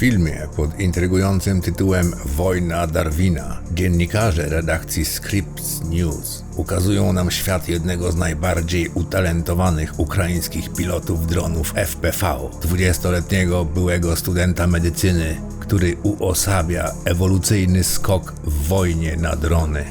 filmie pod intrygującym tytułem Wojna Darwina dziennikarze redakcji Scripts News ukazują nam świat jednego z najbardziej utalentowanych ukraińskich pilotów dronów FPV, 20-letniego byłego studenta medycyny, który uosabia ewolucyjny skok w wojnie na drony.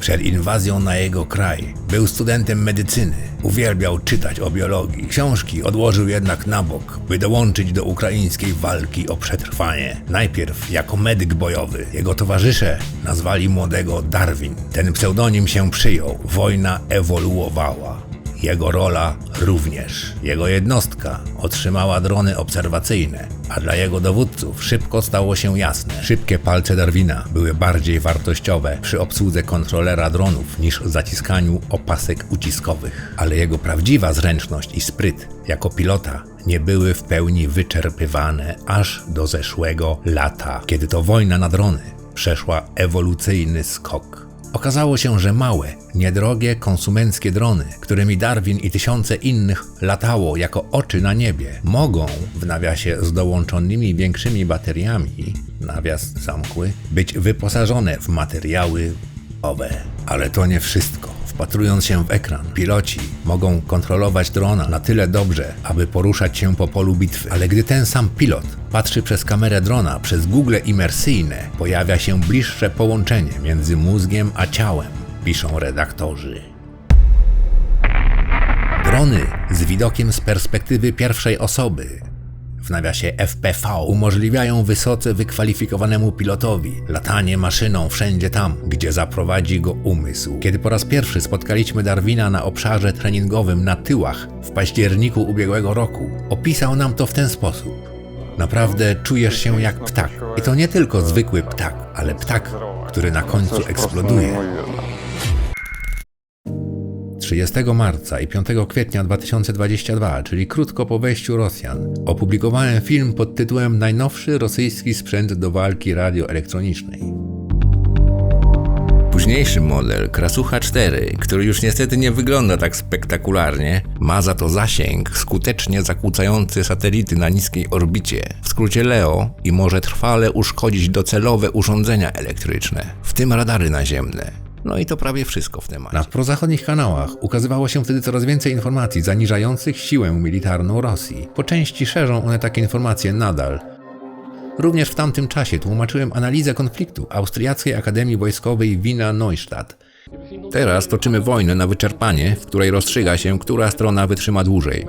Przed inwazją na jego kraj był studentem medycyny. Uwielbiał czytać o biologii. Książki odłożył jednak na bok, by dołączyć do ukraińskiej walki o przetrwanie. Najpierw jako medyk bojowy. Jego towarzysze nazwali młodego Darwin. Ten pseudonim się przyjął. Wojna ewoluowała. Jego rola również. Jego jednostka otrzymała drony obserwacyjne, a dla jego dowódców szybko stało się jasne. Szybkie palce Darwina były bardziej wartościowe przy obsłudze kontrolera dronów niż zaciskaniu opasek uciskowych. Ale jego prawdziwa zręczność i spryt jako pilota nie były w pełni wyczerpywane aż do zeszłego lata, kiedy to wojna na drony przeszła ewolucyjny skok. Okazało się, że małe, niedrogie, konsumenckie drony, którymi Darwin i tysiące innych latało jako oczy na niebie, mogą, w nawiasie z dołączonymi większymi bateriami, nawias zamkły, być wyposażone w materiały owe. Ale to nie wszystko. Wpatrując się w ekran, piloci mogą kontrolować drona na tyle dobrze, aby poruszać się po polu bitwy. Ale gdy ten sam pilot patrzy przez kamerę drona, przez Google imersyjne, pojawia się bliższe połączenie między mózgiem a ciałem, piszą redaktorzy. Drony z widokiem z perspektywy pierwszej osoby w nawiasie FPV umożliwiają wysoce wykwalifikowanemu pilotowi latanie maszyną wszędzie tam, gdzie zaprowadzi go umysł. Kiedy po raz pierwszy spotkaliśmy Darwina na obszarze treningowym na tyłach w październiku ubiegłego roku, opisał nam to w ten sposób. Naprawdę czujesz się jak ptak. I to nie tylko zwykły ptak, ale ptak, który na końcu eksploduje. 30 marca i 5 kwietnia 2022, czyli krótko po wejściu Rosjan, opublikowałem film pod tytułem Najnowszy rosyjski sprzęt do walki radioelektronicznej. Późniejszy model, Krasucha 4, który już niestety nie wygląda tak spektakularnie, ma za to zasięg skutecznie zakłócający satelity na niskiej orbicie, w skrócie LEO i może trwale uszkodzić docelowe urządzenia elektryczne, w tym radary naziemne. No i to prawie wszystko w temacie. Na prozachodnich kanałach ukazywało się wtedy coraz więcej informacji zaniżających siłę militarną Rosji. Po części szerzą one takie informacje nadal. Również w tamtym czasie tłumaczyłem analizę konfliktu Austriackiej Akademii Wojskowej Wina Neustadt. Teraz toczymy wojnę na wyczerpanie, w której rozstrzyga się, która strona wytrzyma dłużej.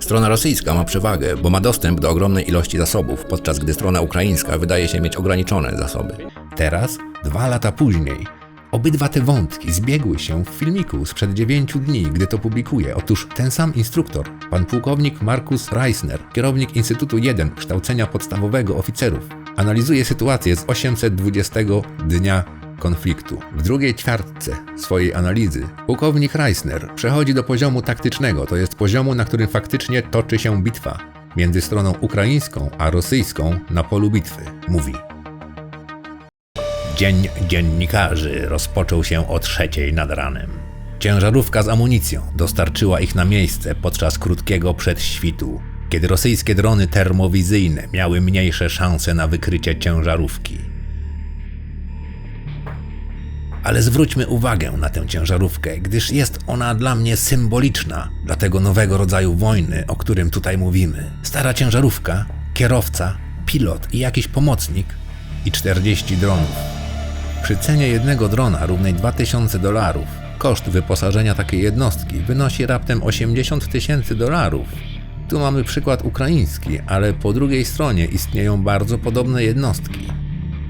Strona rosyjska ma przewagę, bo ma dostęp do ogromnej ilości zasobów, podczas gdy strona ukraińska wydaje się mieć ograniczone zasoby. Teraz, dwa lata później, Obydwa te wątki zbiegły się w filmiku sprzed 9 dni, gdy to publikuję. Otóż ten sam instruktor, pan pułkownik Markus Reisner, kierownik Instytutu 1 kształcenia podstawowego oficerów, analizuje sytuację z 820 dnia konfliktu. W drugiej ćwiartce swojej analizy pułkownik Reisner przechodzi do poziomu taktycznego, to jest poziomu, na którym faktycznie toczy się bitwa między stroną ukraińską a rosyjską na polu bitwy. Mówi: Dzień dziennikarzy rozpoczął się o trzeciej nad ranem. Ciężarówka z amunicją dostarczyła ich na miejsce podczas krótkiego przedświtu, kiedy rosyjskie drony termowizyjne miały mniejsze szanse na wykrycie ciężarówki. Ale zwróćmy uwagę na tę ciężarówkę, gdyż jest ona dla mnie symboliczna dla tego nowego rodzaju wojny, o którym tutaj mówimy. Stara ciężarówka, kierowca, pilot i jakiś pomocnik i 40 dronów. Przy cenie jednego drona równej 2000 dolarów, koszt wyposażenia takiej jednostki wynosi raptem 80 tysięcy dolarów. Tu mamy przykład ukraiński, ale po drugiej stronie istnieją bardzo podobne jednostki.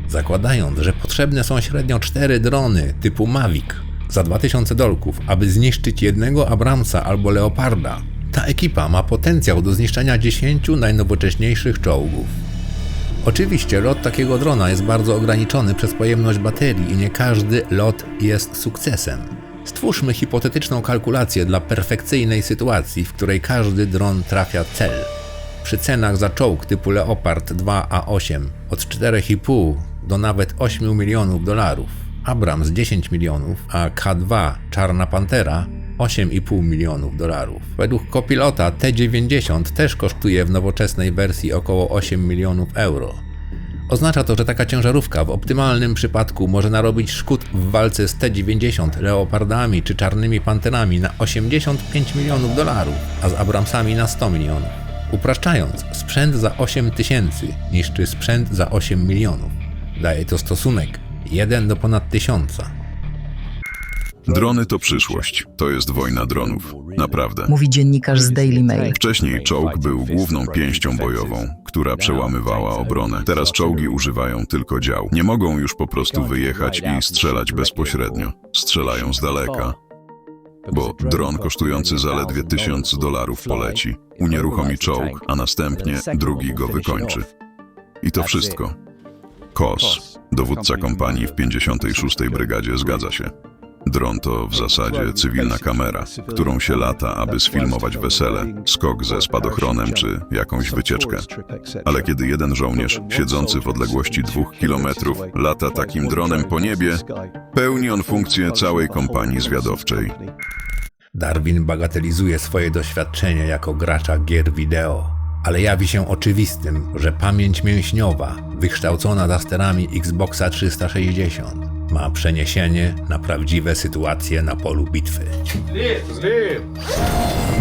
Zakładając, że potrzebne są średnio 4 drony typu Mavic za 2000 dolków, aby zniszczyć jednego Abramsa albo Leoparda, ta ekipa ma potencjał do zniszczenia 10 najnowocześniejszych czołgów. Oczywiście lot takiego drona jest bardzo ograniczony przez pojemność baterii i nie każdy lot jest sukcesem. Stwórzmy hipotetyczną kalkulację dla perfekcyjnej sytuacji, w której każdy dron trafia cel. Przy cenach za czołg typu Leopard 2A8 od 4,5 do nawet 8 milionów dolarów, Abrams 10 milionów, a K2 Czarna Pantera 8,5 milionów dolarów. Według kopilota T-90 też kosztuje w nowoczesnej wersji około 8 milionów euro. Oznacza to, że taka ciężarówka w optymalnym przypadku może narobić szkód w walce z T-90, Leopardami czy Czarnymi Panterami na 85 milionów dolarów, a z Abramsami na 100 milionów. Upraszczając, sprzęt za 8 tysięcy niszczy sprzęt za 8 milionów. Daje to stosunek 1 do ponad tysiąca. Drony to przyszłość. To jest wojna dronów. Naprawdę. mówi dziennikarz z Daily Mail. Wcześniej czołg był główną pięścią bojową, która przełamywała obronę. Teraz czołgi używają tylko dział. Nie mogą już po prostu wyjechać i strzelać bezpośrednio. Strzelają z daleka, bo dron kosztujący zaledwie 1000 dolarów poleci, unieruchomi czołg, a następnie drugi go wykończy. I to wszystko. KOS, dowódca kompanii w 56. Brygadzie, zgadza się. Dron to w zasadzie cywilna kamera, którą się lata, aby sfilmować wesele, skok ze spadochronem czy jakąś wycieczkę. Ale kiedy jeden żołnierz, siedzący w odległości dwóch kilometrów, lata takim dronem po niebie, pełni on funkcję całej kompanii zwiadowczej. Darwin bagatelizuje swoje doświadczenie jako gracza gier wideo, ale jawi się oczywistym, że pamięć mięśniowa, wykształcona za sterami Xboxa 360, ma przeniesienie na prawdziwe sytuacje na polu bitwy.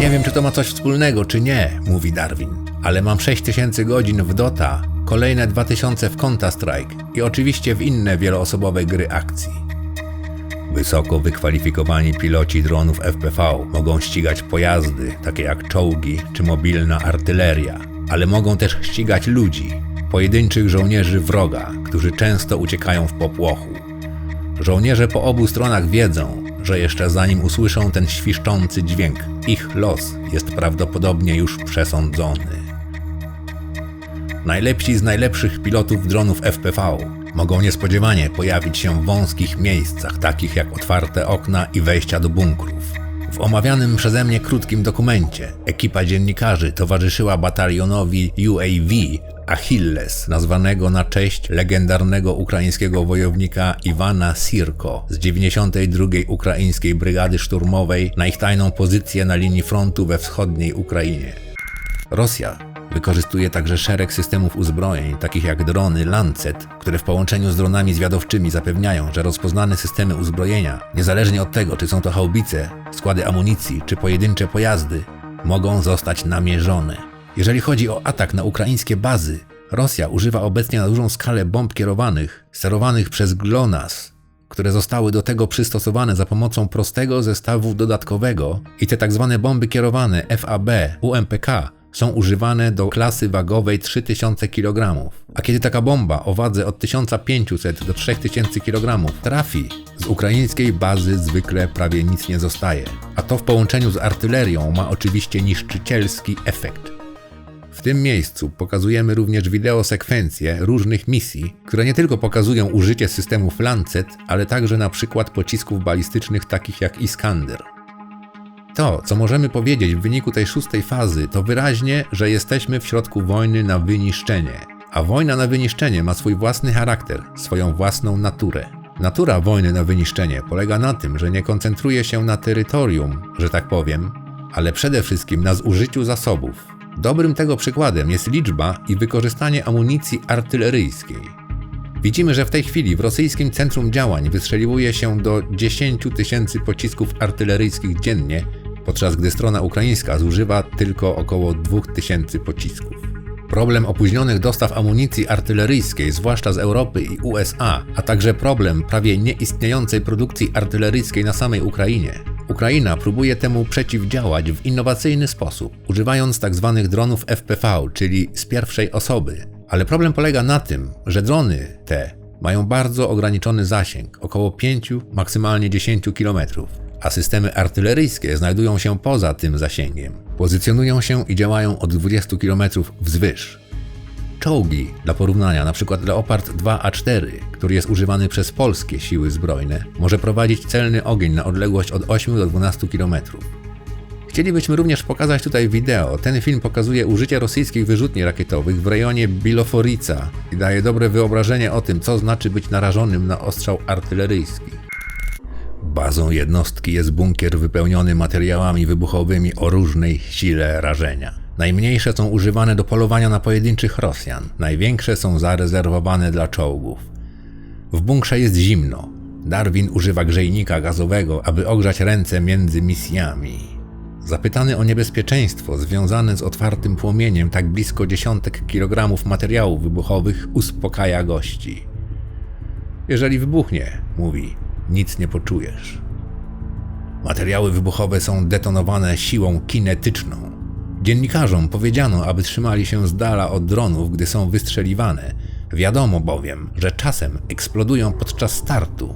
Nie wiem, czy to ma coś wspólnego, czy nie, mówi Darwin, ale mam 6000 godzin w Dota, kolejne 2000 w Counter-Strike i oczywiście w inne wieloosobowe gry akcji. Wysoko wykwalifikowani piloci dronów FPV mogą ścigać pojazdy, takie jak czołgi czy mobilna artyleria, ale mogą też ścigać ludzi, pojedynczych żołnierzy wroga, którzy często uciekają w popłochu. Żołnierze po obu stronach wiedzą, że jeszcze zanim usłyszą ten świszczący dźwięk, ich los jest prawdopodobnie już przesądzony. Najlepsi z najlepszych pilotów dronów FPV mogą niespodziewanie pojawić się w wąskich miejscach, takich jak otwarte okna i wejścia do bunkrów. W omawianym przeze mnie krótkim dokumencie ekipa dziennikarzy towarzyszyła batalionowi UAV Achilles, nazwanego na cześć legendarnego ukraińskiego wojownika Iwana Sirko z 92. Ukraińskiej Brygady Szturmowej na ich tajną pozycję na linii frontu we wschodniej Ukrainie. Rosja wykorzystuje także szereg systemów uzbrojeń, takich jak drony Lancet, które w połączeniu z dronami zwiadowczymi zapewniają, że rozpoznane systemy uzbrojenia, niezależnie od tego, czy są to haubice, składy amunicji, czy pojedyncze pojazdy, mogą zostać namierzone. Jeżeli chodzi o atak na ukraińskie bazy, Rosja używa obecnie na dużą skalę bomb kierowanych, sterowanych przez GLONASS, które zostały do tego przystosowane za pomocą prostego zestawu dodatkowego i te tzw. bomby kierowane FAB, UMPK są używane do klasy wagowej 3000 kg. A kiedy taka bomba o wadze od 1500 do 3000 kg trafi, z ukraińskiej bazy zwykle prawie nic nie zostaje. A to w połączeniu z artylerią ma oczywiście niszczycielski efekt. W tym miejscu pokazujemy również wideosekwencje różnych misji, które nie tylko pokazują użycie systemów Lancet, ale także na przykład pocisków balistycznych takich jak Iskander. To, co możemy powiedzieć w wyniku tej szóstej fazy, to wyraźnie, że jesteśmy w środku wojny na wyniszczenie. A wojna na wyniszczenie ma swój własny charakter, swoją własną naturę. Natura wojny na wyniszczenie polega na tym, że nie koncentruje się na terytorium, że tak powiem, ale przede wszystkim na zużyciu zasobów. Dobrym tego przykładem jest liczba i wykorzystanie amunicji artyleryjskiej. Widzimy, że w tej chwili w rosyjskim centrum działań wystrzeliwuje się do 10 tysięcy pocisków artyleryjskich dziennie, podczas gdy strona ukraińska zużywa tylko około 2000 pocisków. Problem opóźnionych dostaw amunicji artyleryjskiej, zwłaszcza z Europy i USA, a także problem prawie nieistniejącej produkcji artyleryjskiej na samej Ukrainie. Ukraina próbuje temu przeciwdziałać w innowacyjny sposób, używając tzw. dronów FPV, czyli z pierwszej osoby. Ale problem polega na tym, że drony te mają bardzo ograniczony zasięg, około 5, maksymalnie 10 km, a systemy artyleryjskie znajdują się poza tym zasięgiem. Pozycjonują się i działają od 20 km wzwyż. Czołgi, dla porównania, np. Leopard 2A4, który jest używany przez polskie siły zbrojne, może prowadzić celny ogień na odległość od 8 do 12 km. Chcielibyśmy również pokazać tutaj wideo. Ten film pokazuje użycie rosyjskich wyrzutni rakietowych w rejonie Biloforica i daje dobre wyobrażenie o tym, co znaczy być narażonym na ostrzał artyleryjski. Bazą jednostki jest bunkier wypełniony materiałami wybuchowymi o różnej sile rażenia. Najmniejsze są używane do polowania na pojedynczych Rosjan, największe są zarezerwowane dla czołgów. W bunkrze jest zimno. Darwin używa grzejnika gazowego, aby ogrzać ręce między misjami. Zapytany o niebezpieczeństwo związane z otwartym płomieniem tak blisko dziesiątek kilogramów materiałów wybuchowych, uspokaja gości. Jeżeli wybuchnie, mówi, nic nie poczujesz. Materiały wybuchowe są detonowane siłą kinetyczną. Dziennikarzom powiedziano, aby trzymali się z dala od dronów, gdy są wystrzeliwane. Wiadomo bowiem, że czasem eksplodują podczas startu.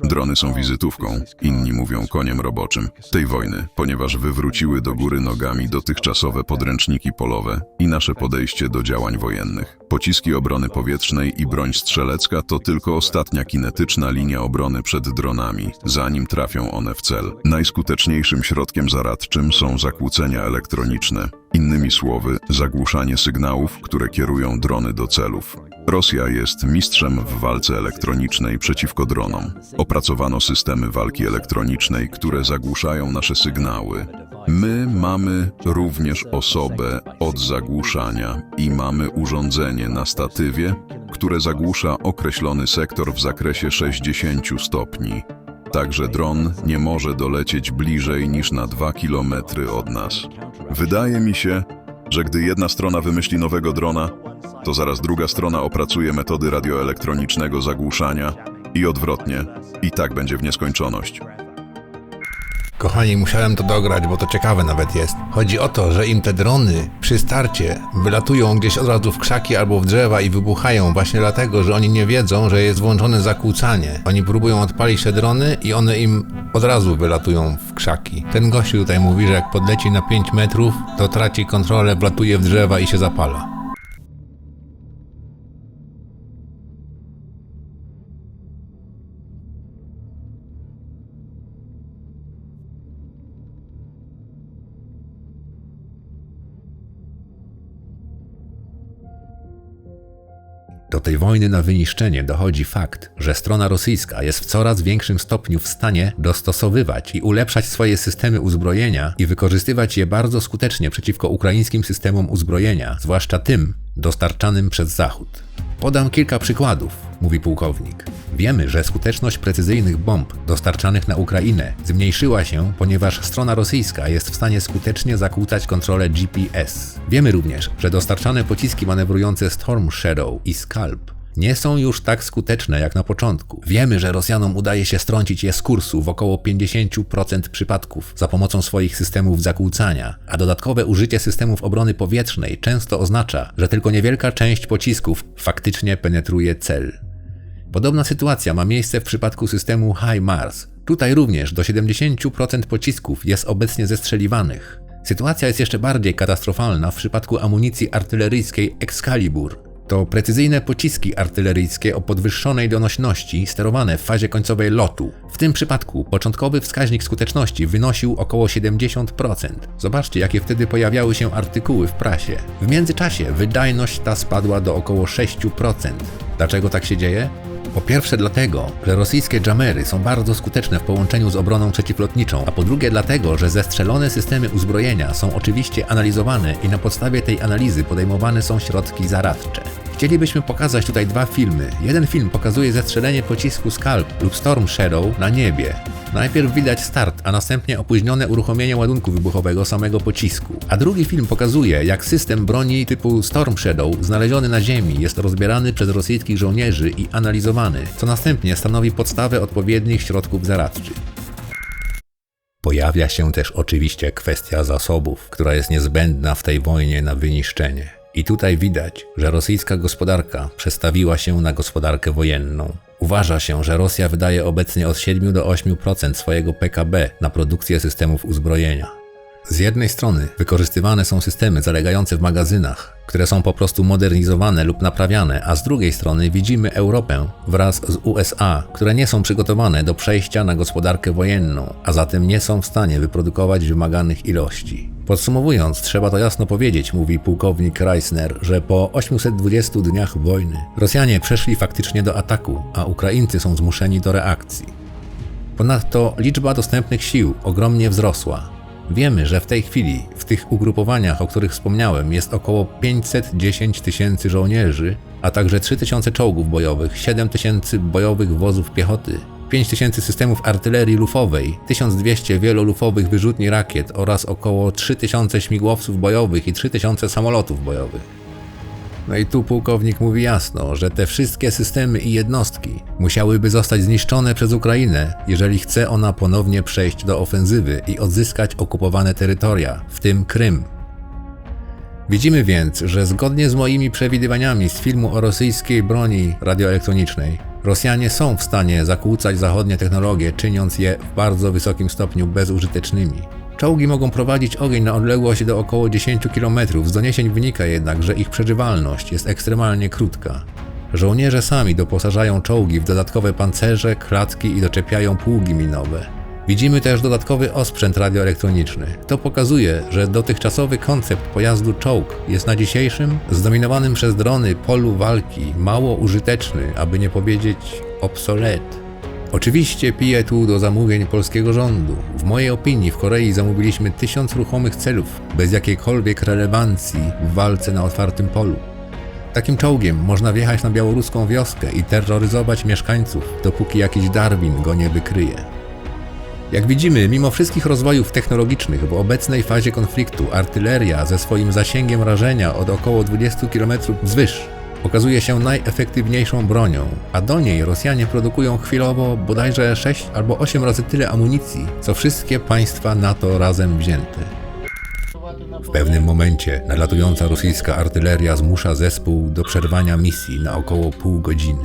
Drony są wizytówką, inni mówią koniem roboczym tej wojny, ponieważ wywróciły do góry nogami dotychczasowe podręczniki polowe i nasze podejście do działań wojennych. Pociski obrony powietrznej i broń strzelecka to tylko ostatnia kinetyczna linia obrony przed dronami, zanim trafią one w cel. Najskuteczniejszym środkiem zaradczym są zakłócenia elektroniczne. Innymi słowy, zagłuszanie sygnałów, które kierują drony do celów. Rosja jest mistrzem w walce elektronicznej przeciwko dronom. Opracowano systemy walki elektronicznej, które zagłuszają nasze sygnały. My mamy również osobę od zagłuszania i mamy urządzenie na statywie, które zagłusza określony sektor w zakresie 60 stopni. Także dron nie może dolecieć bliżej niż na 2 km od nas. Wydaje mi się, że gdy jedna strona wymyśli nowego drona, to zaraz druga strona opracuje metody radioelektronicznego zagłuszania i odwrotnie. I tak będzie w nieskończoność. Kochani, musiałem to dograć, bo to ciekawe nawet jest. Chodzi o to, że im te drony przy starcie wylatują gdzieś od razu w krzaki albo w drzewa i wybuchają właśnie dlatego, że oni nie wiedzą, że jest włączone zakłócanie. Oni próbują odpalić te drony i one im od razu wylatują w krzaki. Ten gościu tutaj mówi, że jak podleci na 5 metrów, to traci kontrolę, wlatuje w drzewa i się zapala. Tej wojny na wyniszczenie dochodzi fakt, że strona rosyjska jest w coraz większym stopniu w stanie dostosowywać i ulepszać swoje systemy uzbrojenia i wykorzystywać je bardzo skutecznie przeciwko ukraińskim systemom uzbrojenia, zwłaszcza tym dostarczanym przez Zachód. Podam kilka przykładów, mówi pułkownik. Wiemy, że skuteczność precyzyjnych bomb dostarczanych na Ukrainę zmniejszyła się, ponieważ strona rosyjska jest w stanie skutecznie zakłócać kontrolę GPS. Wiemy również, że dostarczane pociski manewrujące Storm Shadow i Scalp nie są już tak skuteczne jak na początku. Wiemy, że Rosjanom udaje się strącić je z kursu w około 50% przypadków za pomocą swoich systemów zakłócania, a dodatkowe użycie systemów obrony powietrznej często oznacza, że tylko niewielka część pocisków faktycznie penetruje cel. Podobna sytuacja ma miejsce w przypadku systemu HIMARS. Tutaj również do 70% pocisków jest obecnie zestrzeliwanych. Sytuacja jest jeszcze bardziej katastrofalna w przypadku amunicji artyleryjskiej Excalibur. To precyzyjne pociski artyleryjskie o podwyższonej donośności sterowane w fazie końcowej lotu. W tym przypadku początkowy wskaźnik skuteczności wynosił około 70%. Zobaczcie, jakie wtedy pojawiały się artykuły w prasie. W międzyczasie wydajność ta spadła do około 6%. Dlaczego tak się dzieje? Po pierwsze dlatego, że rosyjskie jamery są bardzo skuteczne w połączeniu z obroną przeciwlotniczą, a po drugie dlatego, że zestrzelone systemy uzbrojenia są oczywiście analizowane i na podstawie tej analizy podejmowane są środki zaradcze. Chcielibyśmy pokazać tutaj dwa filmy. Jeden film pokazuje zestrzelenie pocisku Scalp lub Storm Shadow na niebie. Najpierw widać start, a następnie opóźnione uruchomienie ładunku wybuchowego samego pocisku. A drugi film pokazuje, jak system broni typu Storm Shadow znaleziony na ziemi jest rozbierany przez rosyjskich żołnierzy i analizowany, co następnie stanowi podstawę odpowiednich środków zaradczych. Pojawia się też oczywiście kwestia zasobów, która jest niezbędna w tej wojnie na wyniszczenie. I tutaj widać, że rosyjska gospodarka przestawiła się na gospodarkę wojenną. Uważa się, że Rosja wydaje obecnie od 7 do 8% swojego PKB na produkcję systemów uzbrojenia. Z jednej strony wykorzystywane są systemy zalegające w magazynach, które są po prostu modernizowane lub naprawiane, a z drugiej strony widzimy Europę wraz z USA, które nie są przygotowane do przejścia na gospodarkę wojenną, a zatem nie są w stanie wyprodukować wymaganych ilości. Podsumowując, trzeba to jasno powiedzieć, mówi pułkownik Reisner, że po 820 dniach wojny Rosjanie przeszli faktycznie do ataku, a Ukraińcy są zmuszeni do reakcji. Ponadto liczba dostępnych sił ogromnie wzrosła. Wiemy, że w tej chwili w tych ugrupowaniach, o których wspomniałem, jest około 510 tysięcy żołnierzy, a także 3000 czołgów bojowych, 7 tysięcy bojowych wozów piechoty, 5 tysięcy systemów artylerii lufowej, 1200 wielolufowych wyrzutni rakiet oraz około 3000 śmigłowców bojowych i 3000 samolotów bojowych. No i tu pułkownik mówi jasno, że te wszystkie systemy i jednostki musiałyby zostać zniszczone przez Ukrainę, jeżeli chce ona ponownie przejść do ofensywy i odzyskać okupowane terytoria, w tym Krym. Widzimy więc, że zgodnie z moimi przewidywaniami z filmu o rosyjskiej broni radioelektronicznej, Rosjanie są w stanie zakłócać zachodnie technologie, czyniąc je w bardzo wysokim stopniu bezużytecznymi. Czołgi mogą prowadzić ogień na odległość do około 10 km. Z doniesień wynika jednak, że ich przeżywalność jest ekstremalnie krótka. Żołnierze sami doposażają czołgi w dodatkowe pancerze, klatki i doczepiają pługi minowe. Widzimy też dodatkowy osprzęt radioelektroniczny. To pokazuje, że dotychczasowy koncept pojazdu czołg jest na dzisiejszym, zdominowanym przez drony polu walki mało użyteczny, aby nie powiedzieć obsolet. Oczywiście piję tu do zamówień polskiego rządu. W mojej opinii w Korei zamówiliśmy tysiąc ruchomych celów, bez jakiejkolwiek relewancji w walce na otwartym polu. Takim czołgiem można wjechać na białoruską wioskę i terroryzować mieszkańców, dopóki jakiś Darwin go nie wykryje. Jak widzimy, mimo wszystkich rozwojów technologicznych w obecnej fazie konfliktu, artyleria ze swoim zasięgiem rażenia od około 20 km wzwyż okazuje się najefektywniejszą bronią, a do niej Rosjanie produkują chwilowo bodajże 6 albo 8 razy tyle amunicji, co wszystkie państwa NATO razem wzięte. W pewnym momencie nadlatująca rosyjska artyleria zmusza zespół do przerwania misji na około pół godziny.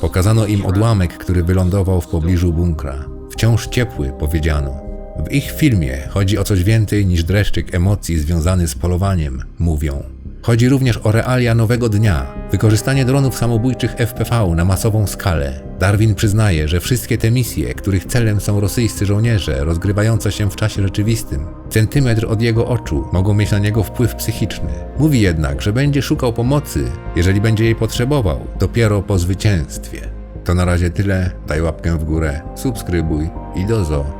Pokazano im odłamek, który wylądował w pobliżu bunkra. Wciąż ciepły, powiedziano. W ich filmie chodzi o coś więcej niż dreszczyk emocji związany z polowaniem, mówią. Chodzi również o realia nowego dnia, wykorzystanie dronów samobójczych FPV na masową skalę. Darwin przyznaje, że wszystkie te misje, których celem są rosyjscy żołnierze rozgrywające się w czasie rzeczywistym, centymetr od jego oczu mogą mieć na niego wpływ psychiczny. Mówi jednak, że będzie szukał pomocy, jeżeli będzie jej potrzebował, dopiero po zwycięstwie. To na razie tyle, daj łapkę w górę, subskrybuj i do zo.